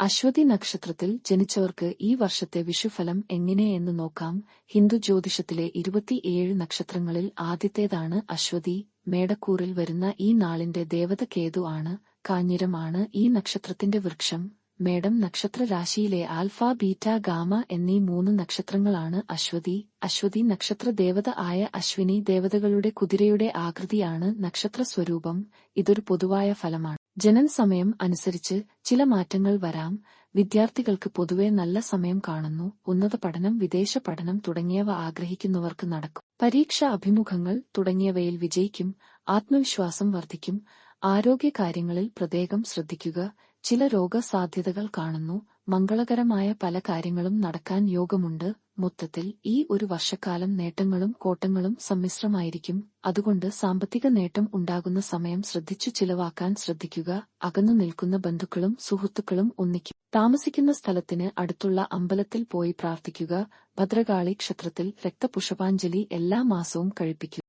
അശ്വതി നക്ഷത്രത്തിൽ ജനിച്ചവർക്ക് ഈ വർഷത്തെ വിഷുഫലം എങ്ങനെയെന്ന് നോക്കാം. ഹിന്ദു ജ്യോതിഷത്തിലെ ഇരുപത്തിയേഴ് നക്ഷത്രങ്ങളിൽ ആദ്യത്തേതാണ് അശ്വതി. മേടക്കൂറിൽ വരുന്ന ഈ നാളിന്റെ ദേവത കേതു ആണ് കാഞ്ഞിരമാണ് ഈ നക്ഷത്രത്തിന്റെ വൃക്ഷം മേടം നക്ഷത്ര രാശിയിലെ ആൽഫ ബീറ്റ ഗാമ എന്നീ മൂന്ന് നക്ഷത്രങ്ങളാണ് അശ്വതി. അശ്വതി നക്ഷത്ര ദേവത ആയ അശ്വിനി ദേവതകളുടെ കുതിരയുടെ ആകൃതിയാണ് നക്ഷത്ര സ്വരൂപം ഇതൊരു പൊതുവായ ഫലമാണ്. ജനന സമയം അനുസരിച്ച് ചില മാറ്റങ്ങൾ വരാം. വിദ്യാർത്ഥികൾക്ക് പൊതുവെ നല്ല സമയം കാണുന്നു. ഉന്നത പഠനം വിദേശ പഠനം തുടങ്ങിയവ ആഗ്രഹിക്കുന്നവർക്ക് നടക്കും. പരീക്ഷ അഭിമുഖങ്ങൾ തുടങ്ങിയവയിൽ വിജയിക്കും. ആത്മവിശ്വാസം വർദ്ധിക്കും. ആരോഗ്യകാര്യങ്ങളിൽ പ്രത്യേകം ശ്രദ്ധിക്കുക. ചില രോഗസാധ്യതകൾ കാണുന്നു. മംഗളകരമായ പല കാര്യങ്ങളും നടക്കാൻ യോഗമുണ്ട്. മൊത്തത്തിൽ ഈ ഒരു വർഷക്കാലം നേട്ടങ്ങളും കോട്ടങ്ങളും സമ്മിശ്രമായിരിക്കും. അതുകൊണ്ട് സാമ്പത്തിക നേട്ടം ഉണ്ടാകുന്ന സമയം ശ്രദ്ധിച്ചു ചിലവാക്കാൻ ശ്രദ്ധിക്കുക. അകന്നു നിൽക്കുന്ന ബന്ധുക്കളും സുഹൃത്തുക്കളും ഒന്നിക്കും താമസിക്കുന്ന സ്ഥലത്തിന് അടുത്തുള്ള അമ്പലത്തിൽ പോയി പ്രാർത്ഥിക്കുക. ഭദ്രകാളി ക്ഷേത്രത്തിൽ രക്തപുഷ്പാഞ്ജലി എല്ലാ മാസവും കഴിപ്പിക്കുക.